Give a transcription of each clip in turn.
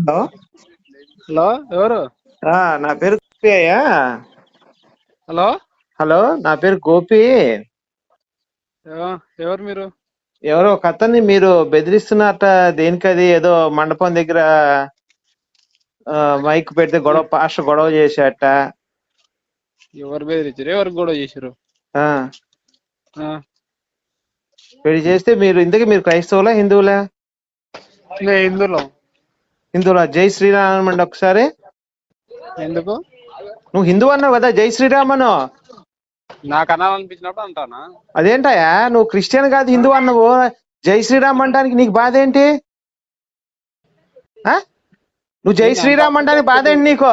Hello? Hello ఎవరు? ఆ, నా పేరు గోపి అయ్యా. హలో? హలో నా పేరు గోపి. ఎవ- ఎవరు మీరు? ఎవరో ఒక అతన్ని మీరు బెదిరిస్తున్నారట దేనికది? ఏదో మండపం దగ్గర మైక్ పెడితే గొడవ పాస్టర్ గొడవ చేశాట ఎవరు బెదిరించారు? ఎవరు గొడవ చేశారు? పెళ్ళి చేస్తే మీరు ఇంతకీ మీరు క్రైస్తవులా హిందువులా? హిందువులం. హిందువులా జై శ్రీరామ్ అండి ఒకసారి. ఎందుకు? నువ్వు హిందూ అన్నావు కదా జై శ్రీరామ్ అను నాకు అనాలనిపించినప్పుడు అంటానా? అదేంటయ్యా నువ్వు క్రిస్టియన్ కాదు హిందూ అన్నావు. జై శ్రీరామ్ అంటానికి నీకు బాధ ఏంటి? నువ్వు జై శ్రీరామ్ అంటానికి బాధ ఏంటి నీకు?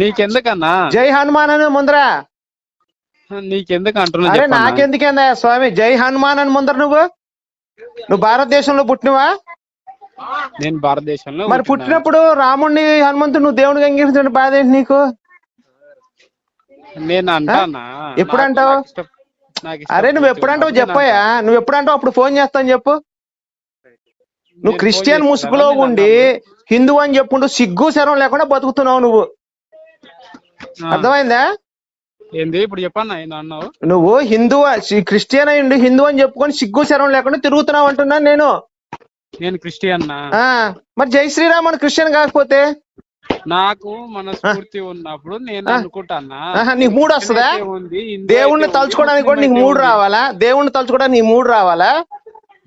నీకెందుకన్నా? జై హనుమాన్ అని ముందరా. నీకెందుకు అంటున్నా అరే? నాకెందుకేందా స్వామి? జై హనుమాన్ అని ముందర నువ్వు? నువ్వు భారతదేశంలో పుట్టినవా? నేను భారతదేశంలో మరి పుట్టినా. పుట్టినప్పుడు రాముడిని హనుమంతుడు నువ్వు దేవుడికి అంగీకరించిన బాధ ఏంటి నీకు నేను అంటానా ఎప్పుడు అంటావు? అరే నువ్వు. ఎప్పుడంటావు చెప్పయ్యా. నువ్వు ఎప్పుడంటావు అప్పుడు ఫోన్ చేస్తాను చెప్పు నువ్వు క్రిస్టియన్ ముసుగులో? ఉండి హిందూ అని చెప్పుకుంటూ సిగ్గు శరం లేకుండా బతుకుతున్నావు నువ్వు. అర్థమైందా ఏంది ఇప్పుడు చెప్పన్నా అన్నావు నువ్వు హిందూ క్రిస్టియన్ అయ్యిండి హిందూ అని చెప్పుకొని సిగ్గు శరం లేకుండా తిరుగుతున్నావు అంటున్నాను నేను నేను క్రిస్టియన్ ఆ మరి జై శ్రీరామ్ అని క్రిస్టియన్ కాకపోతే? నాకు మనస్ఫూర్తి ఉన్నప్పుడు నేను. అనుకుంటానా ఆహా, నీకు మూడు వస్తుందా? అయితే ఉంది, హిందూ దేవుణ్ణి అయితే తలుచుకోవడానికి కూడా నీకు ముస్లిం మూడు అయితే ఉంది. రావాలా? దేవుణ్ణి తలుచుకోవడానికి నీకు మూడు రావాలా?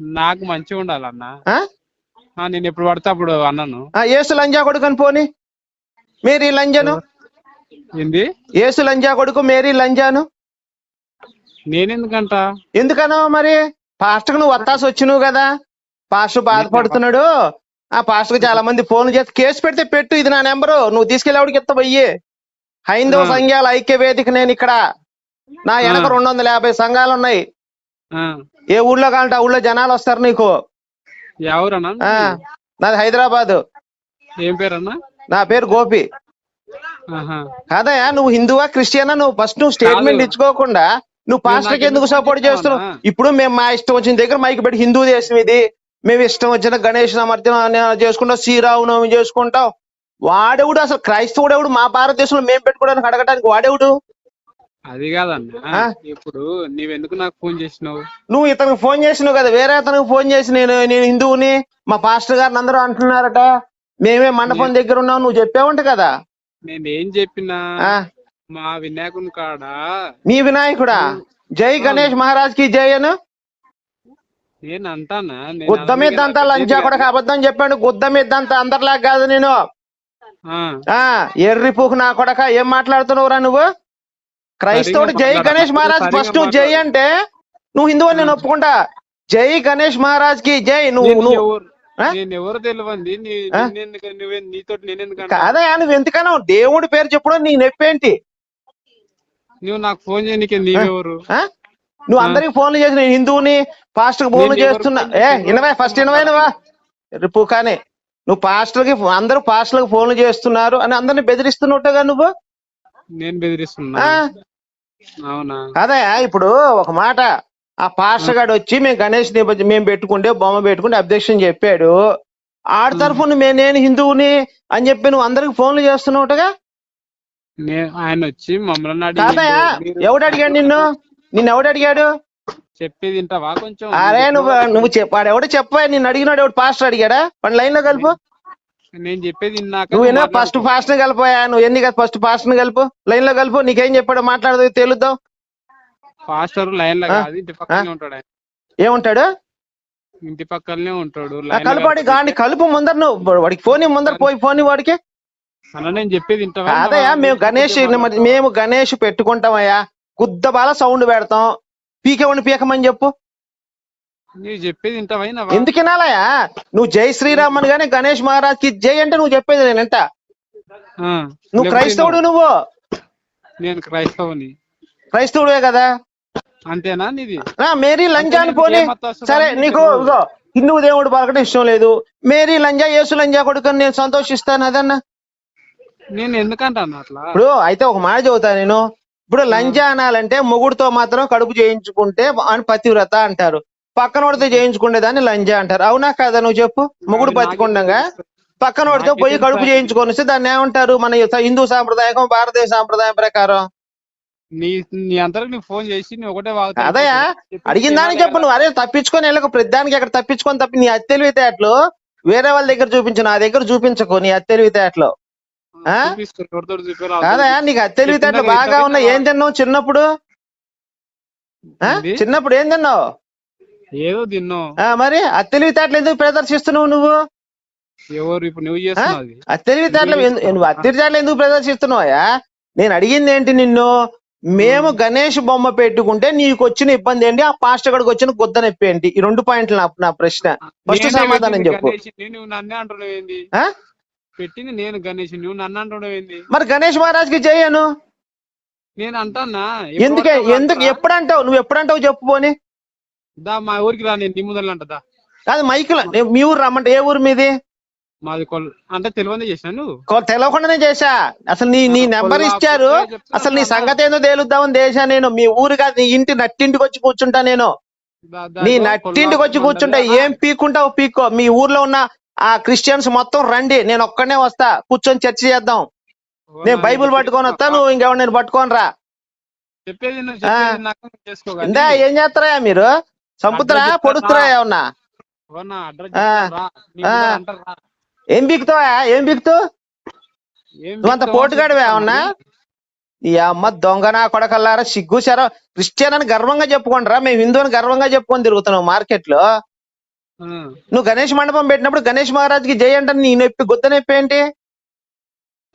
నాకు మంచిగా ఉండాలన్నా. ఆ? ఆ, నేను ఎప్పుడు పడితే అప్పుడు అన్నాను. ఆ, యేసు లంజా కొడుకు అని పోని. మేరీ లంజాను? ఏంది? యేసు లంజా కొడుకు మేరీ లంజాను? నేనెందుకంట? ఎందుకనో మరి? పాస్టర్ నువ్వు వత్తాసి వచ్చినావు కదా. పాస్టర్ బాధపడుతున్నాడు ఆ పాస్టర్ చాలా మంది ఫోన్ చేసి కేసు పెడితే పెట్టు ఇది నా నెంబరు నువ్వు తీసుకెళ్ళి ఎవడికి ఎత్త పోయి. హైందవ. సంఘాల ఐక్య వేదిక నేను ఇక్కడ నా వెనక. రెండు వందల యాభై సంఘాలు ఉన్నాయి ఏ ఊళ్ళో కావాలంటే ఆ ఊళ్ళో జనాలు వస్తారు నీకు. నాది హైదరాబాద్. ఏం పేరన్నా? నా పేరు గోపి. కాదయా నువ్వు హిందువా క్రిస్టియనా? నువ్వు ఫస్ట్ నువ్వు స్టేట్మెంట్. ఇచ్చుకోకుండా నువ్వు పాస్టర్కి ఎందుకు సపోర్ట్? చేస్తున్నావు? ఇప్పుడు మేము మా ఇష్టం వచ్చిన దగ్గర మైక్ పెట్టి హిందూ దేశం ఇది. మేము ఇష్టం వచ్చిన గణేష్ నమర్జన చేసుకుంటాం శ్రీరామనవమి చేసుకుంటాం. వాడెవడు అసలు క్రైస్తవుడు ఎవడు? మా భారతదేశంలో మేము పెట్టుకోవడానికి అడగడానికి వాడెవడు? అది కాదన్నా? ఇప్పుడు నాకు ఫోన్ చేసినావు? నువ్వు ఇతనికి ఫోన్ చేసినావు కదా వేరే అతనికి ఫోన్ చేసి నేను నేను హిందువుని మా పాస్టర్ గారిని అందరూ అంటున్నారట. మేమే మండపం దగ్గర ఉన్నాం నువ్వు చెప్పావంట కదా. నేను ఏం చెప్పినా మా వినాయకుని కాడ? మీ వినాయకుడా? జై గణేష్ మహారాజ్కి జై అను. గుద్ద మీద అంతా లంచా కూడా అబద్ధం చెప్పాడు. గుద్ద మీద అంతా అందరిలాగా కాదు నేను. ఎర్రి పూకు నా కొడక ఏం మాట్లాడుతున్నావురా నువ్వు? క్రైస్తవుడు జై. గణేష్ మహారాజ్ ఫస్ట్ నువ్వు జై. అంటే నువ్వు హిందువు నేను ఒప్పుకుంటా. జై గణేష్ మహారాజ్కి జై. నువ్వు నువ్వు ఎవరు తెలియంది? నిన్నెందుకు నువ్వే నీతో నేనెందుకు కాదయా నువ్వు ఎందుకనో దేవుడి పేరు చెప్పడం నీ నొప్పేంటి? నువ్వు నాకు ఫోన్ చేయనీకే నీవెవరు? నువ్వు. అందరికి ఫోన్లు చేసి నేను హిందువుని పాస్టర్ ఫోన్లు చేస్తున్నా. ఏ? ఇనవా ఫస్ట్ ఇనవైనవా? రిపు కానీ. నువ్వు పాస్టర్కి అందరూ పాస్టర్లకు ఫోన్లు చేస్తున్నారు అని అందరిని బెదిరిస్తున్నట్టుగా నువ్వు? నేను బెదిరిస్తున్నా. అవునా? అదే ఇప్పుడు ఒక మాట. ఆ పాస్టర్ గాడు వచ్చి మేము గణేష్ నిమజ్జనం మేము పెట్టుకుంటే బొమ్మ పెట్టుకుంటే అబ్జెక్షన్ చెప్పాడు. ఆడి తరఫున నేను హిందువుని అని చెప్పి నువ్వు అందరికి ఫోన్లు చేస్తున్నావుటగా నేను ఆయన వచ్చి మమ్మల్ని ఎవడు అడిగాడు నిన్ను? నిన్ను ఎవడు అడిగాడు? చెప్పేది వింటావా కొంచెం? అరే నువ్వు నువ్వు చెప్పాడు ఎవడు చెప్పా నిన్ను అడిగినాడు ఎవడు? పాస్టర్ అడిగాడా? మన లైన్లో కలుపు. నేను చెప్పేది నువ్వు ఎన్నో. ఫస్ట్ ఫాస్ట్ కలిపోయా? నువ్వు ఎన్ని ఫస్ట్ ఫాస్ట్ కలుపు. లైన్లో కలుపు నీకేం చెప్పాడు మాట్లాడదు తెలుద్దాం. పాస్టర్ లైన్లో? కాదు ఇంటి పక్కనే ఉంటాడు ఆయన. ఏముంటాడు? ఇంటి పక్కనే ఉంటాడు ఆ లైన్లో కలుపాడి కలిపి- గాని కలుపు ముందర నువ్వు వాడికి ఫోన్ ఇవ్వు ముందర పోయి ఫోన్ ఇవ్వు వాడికి. అన్న నేను చెప్పేది వింటావా? కాదయ్యా మేము గణేష్ మేము గణేష్ పెట్టుకుంటామయ్యా. గుద్దబాల సౌండ్ పెడతాం. పీకేవాడిని పీకమని చెప్పు. నువ్వు చెప్పేది? ఎందుకు వినాలయ్యా? నువ్వు జై శ్రీరామ్ అని గానీ గణేష్ మహారాజ్కి జై అంటే నువ్వు చెప్పేది నేనంట ఆ. నువ్వు క్రైస్తవుడు నువ్వు. నేను క్రైస్తవుని. క్రైస్తవుడే కదా? అంతేనా నీది? ఆ, మేరీ లంజా అని పోనీ. సరే నీకు హిందూ దేవుడు పలకడం ఇష్టం లేదు. మేరీ లంజా యేసు లంజా కొడుకు నేను సంతోషిస్తాను అదన్నా. నేను ఎందుకంటాను అట్లా? ఇప్పుడు అయితే ఒక మాట చెబుతా నేను. ఇప్పుడు లంజా అనాలంటే మొగుడుతో మాత్రం కడుపు చేయించుకుంటే అని పతివ్రత అంటారు. పక్కన వాడితో చేయించుకునే దాన్ని లంజా అంటారు. అవునా కాదా నువ్వు చెప్పు? మొగుడు అది బతికుండగా? తెలుసు? పక్కన పడితే నాకేం పోయి కడుపు? చేయించుకొని వస్తే దాన్ని ఏమంటారు? మన హిందూ సాంప్రదాయం భారతదేశ సాంప్రదాయం ప్రకారం. నీ నీ ఫోన్ చేసి ఒకటే చెప్పి. అడిగిన దానికి చెప్పు నువ్వు. అరే తప్పించుకొని వెళ్ళక. ప్రతిదానికి అక్కడ తప్పించుకొని తప్పి నీ అత్తెలివితేటలు వేరే వాళ్ళ దగ్గర చూపించు నా దగ్గర చూపించకు నీ అత్తెలివితేటలు కాదా నీకు అత్తెలివితేటలు చెప్పిందా బాగా కదా, ఉన్నాయి. ఏం తిన్నావు? చిన్నప్పుడు? ఆ? చిన్నప్పుడు ఏం తిన్నావు? ఏదో తిన్నావు ఆ, మరి అత్తెలివితేటలు ఎందుకు ప్రదర్శిస్తున్నావు నువ్వు? ఎవరు ఇప్పుడు నువ్వు ఎందు- నువ్వు అత్తెలివితేటలు ఎందుకు ప్రదర్శిస్తున్నావా నేను అడిగింది ఏంటి నిన్ను? మేము గణేష్ బొమ్మ పెట్టుకుంటే నీకు వచ్చిన ఇబ్బంది ఏంటి? ఆ పాస్టర్ గడికి వచ్చిన గుద్ద నొప్పి ఏంటి? ఈ రెండు పాయింట్లు నా ప్రశ్న. ఫస్ట్ సమాధానం చెప్పు. పెట్టింది నేను గణేష్ నువ్వు నన్ను ఏంది? మరి గణేష్ మహారాజ్కి చేయను. నేను అంటానా ఎందుకే? ఎందుకు? ఎప్పుడు అంటావు? నువ్వు ఎప్పుడు అంటావు చెప్పు పోని. దా మా ఊరికి రా నేను నీ ముందర అంటదా కాదు మైకుల మీ ఊరు రమ్మంటే ఏ ఊరు మీది? మాది కొల్ అంటే తెలియని చేసినా నువ్వు? కొ- తెలవకుండానే చేశా. అసలు నీ నీ నెంబర్ ఇచ్చారు. అసలు నీ. సంగతి ఏందో తేలుద్దామని చేశా నేను. మీ ఊరు కాదు నీ ఇంటి నట్టింటికి వచ్చి కూర్చుంటా నేను. నీ నట్టింటికి వచ్చి కూర్చుంటా. ఏం పీక్కుంటావు? పీక్కో. మీ ఊర్లో ఉన్న ఆ క్రిస్టియన్స్ మొత్తం రండి నేను ఒక్కనే వస్తా కూర్చొని చర్చ చేద్దాం. నేను బైబిల్ పట్టుకొని వస్తా నువ్వు ఇంకెవరు నేను పట్టుకొని రా. ఇందా ఏం చేస్తారా మీరు? చంపుతారా? పొడుస్తారా ఏమన్నా? ఏం బిక్తావా? ఏం బిక్తావు? ఏం నువ్వంత పోటుగాడివే. అవునా ఈ అమ్మ దొంగ నా కొడకల్లారా సిగ్గు శరం. క్రిస్టియన్ అని గర్వంగా చెప్పుకోండిరా మేము హిందూ అని గర్వంగా చెప్పుకొని తిరుగుతున్నావు మార్కెట్లో. నువ్వు గణేష్ మండపం పెట్టినప్పుడు గణేష్ మహారాజ్కి జై అంటే నీ నొప్పి గుద్ద నొప్పి ఏంటి?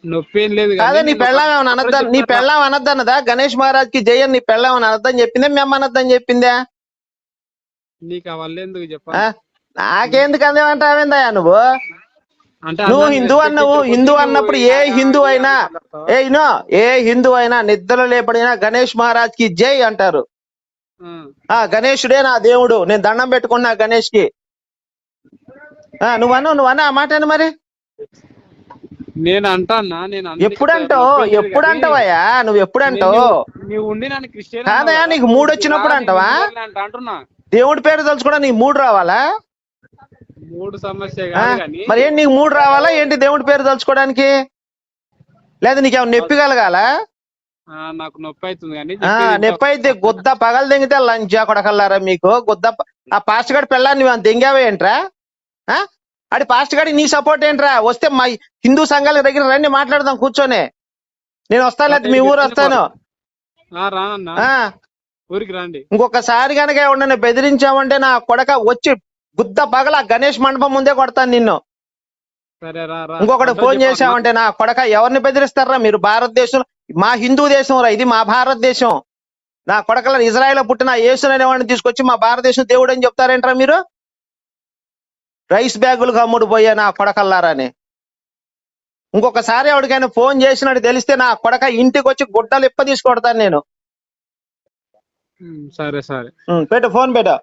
నొప్పి ఏం లేదు కాదా నీ పెళ్ళాం ఏమైనా అనద్దా? నీ. పెళ్ళాం అనద్దన్నదా? గణేష్ మహారాజ్కి జై అని నీ పెళ్ళాం అని అనద్దని చెప్పిందే? మేము అనద్దని చెప్పిందా? నీకు అవన్నీ ఎందుకు నాకెందుకు అందేమంటావేందయ్యా నువ్వు? నువ్వు హిందూ అన్నావు. హిందూ అన్నప్పుడు ఏ హిందూ అయినా? ఏ ఇనో ఏ హిందూ అయినా నిద్రలో లేపడినా గణేష్ మహారాజ్కి జై అంటారు. ఆ. గణేశుడే నా దేవుడు. నేను దండం పెట్టుకున్నా గణేష్కి నువ్వు అన్నావు నువ్వు అన్నా ఆ మాట అను మరి? నేను అంటానా నేను అందరికీ ఎప్పుడు అంటావు ఎప్పుడు అంటావయ్యా నువ్వు ఎప్పుడు అంటావు? నేను- నీవు ఉండి నన్ను క్రిస్టియన్ కాదయ్యా, అన్నావు కదా, నీకు మూడు వచ్చినప్పుడు అంటావా? అంట అంటున్నా. దేవుడి పేరు తలుచుకోవడం నీకు మూడు రావాలా? మూడు సమస్య మరి ఏంటి నీకు మూడు రావాలా? ఏంటి దేవుడి పేరు తలుచుకోవడానికి లేదా నీకేమైనా నొప్పి కలగాల? నాకు నొప్పి అవుతుంది కానీ? నొప్పి అయితే గుద్ద పగలు దెంగితే లంచా కొడకల్లారా మీకు? గుద్ద ఆ పాస్ట్ గారి పిల్లాన్ని నువ్వు అడి పాస్ట్ గాడి నీ సపోర్ట్ ఏంట్రా? వస్తే మా హిందూ సంఘాల దగ్గర రండి మాట్లాడదాం కూర్చొని. నేను వస్తాను లేకపోతే మీ ఊరు వస్తాను. ఊరికి రండి. ఇంకొకసారి కనుక ఎవడన్నా బెదిరించావంటే నా కొడక వచ్చి గుద్ద పగల గణేష్ మండపం ముందే కొడతాను నిన్ను. ఇంకొకటి ఫోన్ చేసావంటే నా కొడక ఎవరిని బెదిరిస్తారా? మీరు భారతదేశం మా హిందూ దేశం రా ఇది మా భారతదేశం. నా కొడకల ఇజ్రాయెల్ పుట్టిన యేసు అనేవాడిని తీసుకొచ్చి మా భారతదేశం దేవుడు అని చెప్తారేంట్రా మీరు? రైస్ బ్యాగులు కమ్ముడు పోయా నా కొడకల్లారని. ఇంకొకసారి ఎవరికైనా ఫోన్ చేసినట్టు తెలిస్తే నా కొడక ఇంటికి వచ్చి గుడ్డలు ఇప్ప తీసుకొడతాను నేను సరే సరే. పెట్టు ఫోన్ పెట్టు.